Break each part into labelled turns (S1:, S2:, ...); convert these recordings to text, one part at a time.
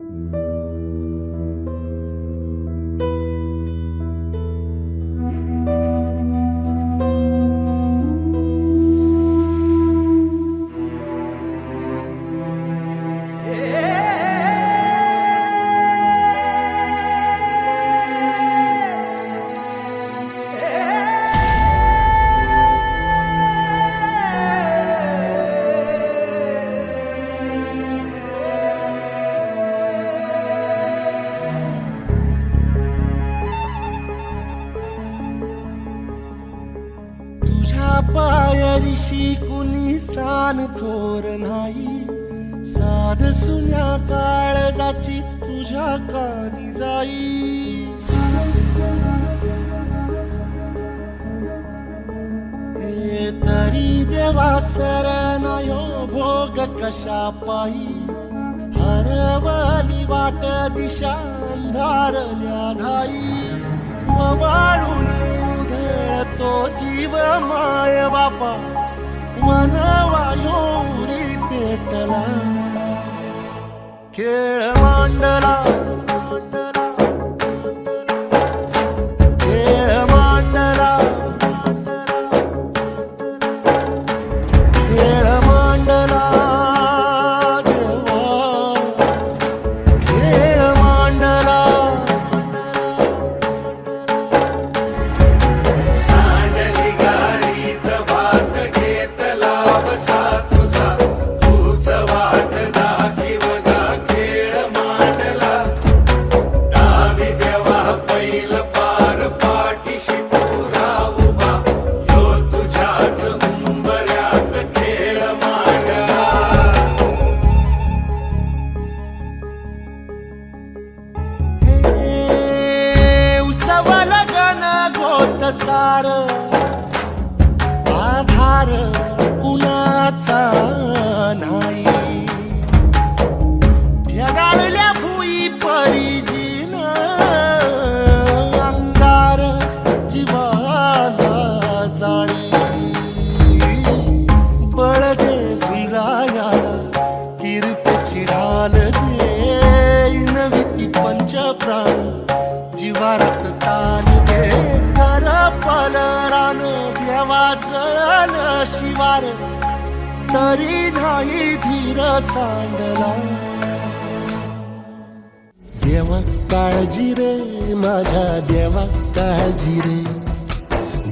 S1: तुझ्या पायरीशी कुणी सान थोर नाही. साध सुन्या काळजाची तुझ्या कानी जाई. तरी देवा यो भोग कशा पायी. हरवली वाट दिशा अंधारल्या धाई वाळून उधळतो जीव माय बापा वनवायोरी पेटला खेळ मांडला आधार आधार कुणाचा नाही? जळल शिवार तरी नाही धीर सांडला. देवा काळजी रे माझ्या देवा काळजी रे.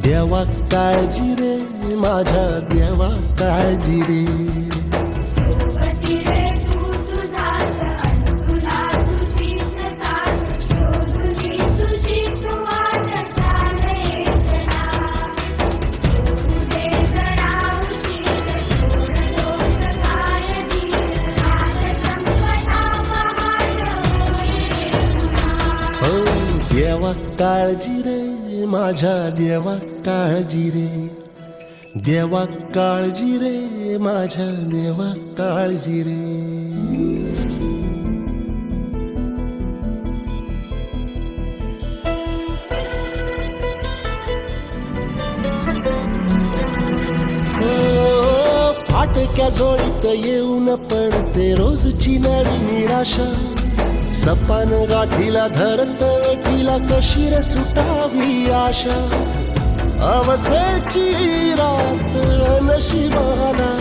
S1: देवा काळजी रे माझ्या देवा काळजी रे. देवा काळजी रे माझ्या देवा काळजी रे. देवा काळजी रे माझ्या देवा काळजी रे. हो, फाटक्या झोळीत येऊन पडते रोजची नवी निराशा. सपान गाठीला धरत वेठीला कशीर सुटावी आशा. अवसेची रात नशिबाला.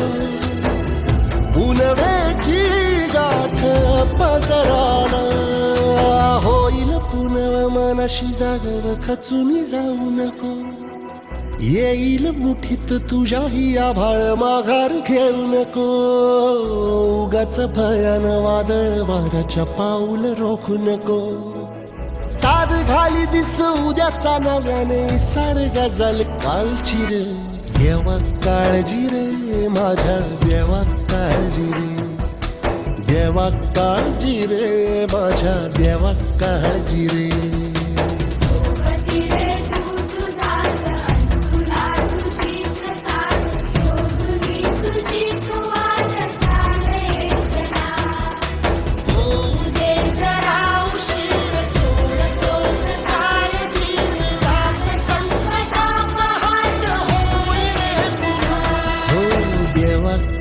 S1: पुनवेची गाठ पदराला. होईल पुनव मनाशी जागव खचून जाऊ नको. येईल मुठीत तुझ्याही आभाळ माघार घेऊ नको. उगाच भयान वादळ वाऱ्याच्या पाऊल रोखू नको. साध घाली दिस उद्याचा नव्याने सार गजल कालची रे. देवा काळजी रे माझ्या देवा काळजी रे. देवा काळजी रे माझ्या देवा काळजी रे.